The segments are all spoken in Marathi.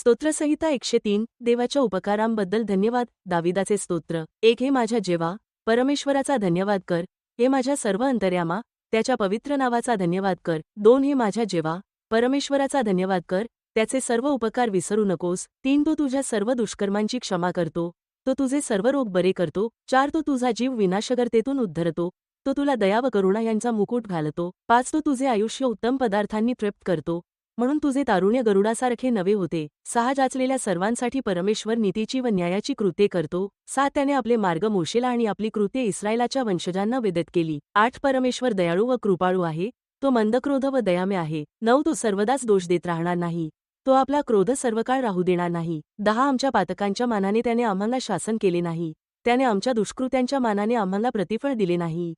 स्तोत्रसंहिता एकशे तीन देवाच्या उपकारांबद्दल धन्यवाद दाविदाचे स्तोत्र. एक हे माझ्या जेवा परमेश्वराचा धन्यवाद कर. हे माझ्या सर्व अंतर्यामा त्याच्या पवित्र नावाचा धन्यवाद कर. दोन हे माझ्या जेवा परमेश्वराचा धन्यवाद कर. त्याचे सर्व उपकार विसरू नकोस. तीन तो तुझ्या सर्व दुष्कर्मांची क्षमा करतो. तो तुझे सर्व रोग बरे करतो. चार तो तुझा जीव विनाशगरतेतून उद्धरतो. तो तुला दया व करुणा यांचा मुकुट घालतो. पाच तो तुझे आयुष्य उत्तम पदार्थांनी तृप्त करतो. म्हणून तुझे तारुण्य गरुडासारखे नवे होते. सहा जाचलेल्या सर्वांसाठी परमेश्वर नीतीची व न्यायाची कृत्ये करतो. सात त्याने आपले मार्ग मोशेला आणि आपली कृत्ये इस्रायलाच्या वंशजांना विदत केली. आठ परमेश्वर दयाळू व कृपाळू आहे. तो मंदक्रोध व दयामे आहे. नऊ तो सर्वदाच दोष देत राहणार नाही. तो आपला क्रोध सर्वकाळ राहू देणार नाही. दहा आमच्या पातकांच्या मानाने त्याने आम्हाला शासन केले नाही. त्याने आमच्या दुष्कृत्यांच्या मानाने आम्हाला प्रतिफळ दिले नाही.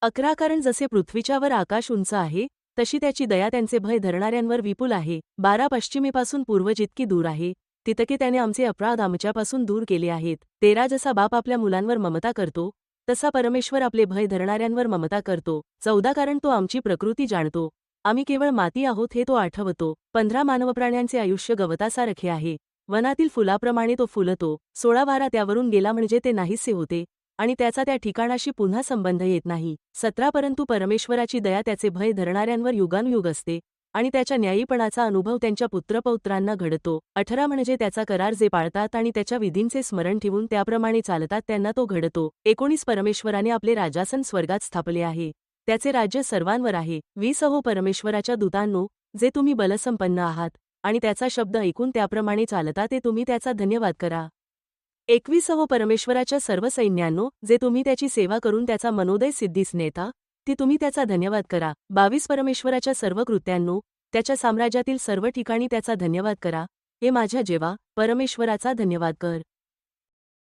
अकरा कारण जसे पृथ्वीच्यावर आकाश उंच आहे तशी त्याची दया त्यांचे भय धरणाऱ्यांवर विपुल आहे. बारा पश्चिमेपासून पूर्व जितकी दूर आहे तितके त्याने आमचे अपराध आमच्यापासून दूर केले आहेत. तेरा जसा बाप आपल्या मुलांवर ममता करतो तसा परमेश्वर आपले भय धरणाऱ्यांवर ममता करतो. चौदा कारण तो आमची प्रकृती जाणतो. आम्ही केवळ माती आहोत हे तो आठवतो. पंधरा मानवप्राण्यांचे आयुष्य गवतासारखे आहे. वनातील फुलाप्रमाणे तो फुलतो. सोळा वारा त्यावरून गेला म्हणजे ते नाहीसे होते. आणि त्याचा त्या ठिकाणाशी पुन्हा संबंध येत नाही. सतरा परंतु परमेश्वराची दया त्याचे भय धरणाऱ्यांवर युगानुयुग असते आणि त्याच्या न्यायीपणाचा अनुभव त्यांच्या पुत्रपौत्रांना घडतो. अठरा म्हणजे त्याचा करार जे पाळतात आणि त्याच्या विधींचे स्मरण ठेवून त्याप्रमाणे चालतात त्यांना तो घडतो. एकोणीस परमेश्वराने आपले राजासन स्वर्गात स्थापले आहे. त्याचे राज्य सर्वांवर आहे. वीस अहो परमेश्वराच्या दूतांनो जे तुम्ही बलसंपन्न आहात आणि त्याचा शब्द ऐकून त्याप्रमाणे चालता ते तुम्ही त्याचा धन्यवाद करा. एकविसावं परमेश्वराच्या सर्व सैन्यांनो जे तुम्ही त्याची सेवा करून त्याचा मनोदय सिद्धीस नेता ती तुम्ही त्याचा धन्यवाद करा. बावीस परमेश्वराच्या सर्व कृत्यांनो त्याच्या साम्राज्यातील सर्व ठिकाणी त्याचा धन्यवाद करा. हे माझ्या जेवा परमेश्वराचा धन्यवाद कर.